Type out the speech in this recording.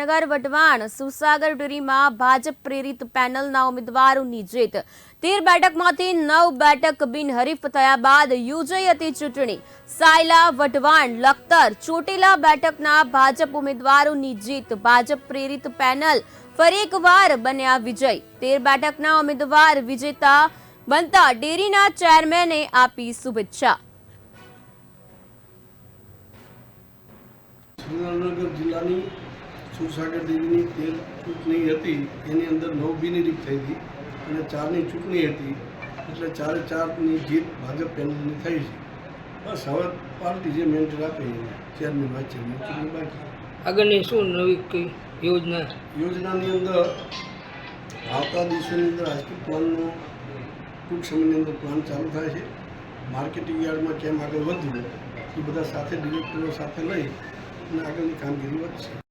વડનગર વઢવાણ, સુસાગર ડેરીમાં ભાજપ પ્રેરિત પેનલના ઉમેદવારોની જીત. તેર બેઠકમાંથી નવ બેઠક બિનહરીફ થયા બાદ યોજાઈ હતી ચૂંટણી. સાયલા, વઢવાણ, લખતર, ચોટીલા બેઠકના ભાજપ ઉમેદવારોની જીત ભાજપ પ્રેરિત પેનલ ફરી એકવાર બન્યા વિજય. તેર બેઠકના ઉમેદવાર વિજેતા બનતા ડેરીના ચેરમેને આપી શુભેચ્છા. સુરેન્દ્રનગર જિલ્લાની સુરસાગર દેવીની તેલ ચૂંટણી હતી એની અંદર નવ બિનરીફ થઈ હતી અને ચારની ચૂંટણી હતી. એટલે ચારે ચારની જીત ભાજપ પેનલની થઈ છે. બસ હવે પાર્ટી જે મેન્ટર આપે ચેરમેન વાઇસ ચેરમેન ચૂંટણી બાકી આગળની શું નવી કઈ યોજના? યોજનાની અંદર આવતા દિવસોની અંદર આજકી પ્લાનનો ટૂંક સમયની અંદર પ્લાન ચાલુ થાય છે. માર્કેટિંગ યાર્ડમાં કેમ આગળ વધવું એ બધા સાથે ડિરેક્ટરો સાથે લઈ અને આગળની કામગીરી વધશે.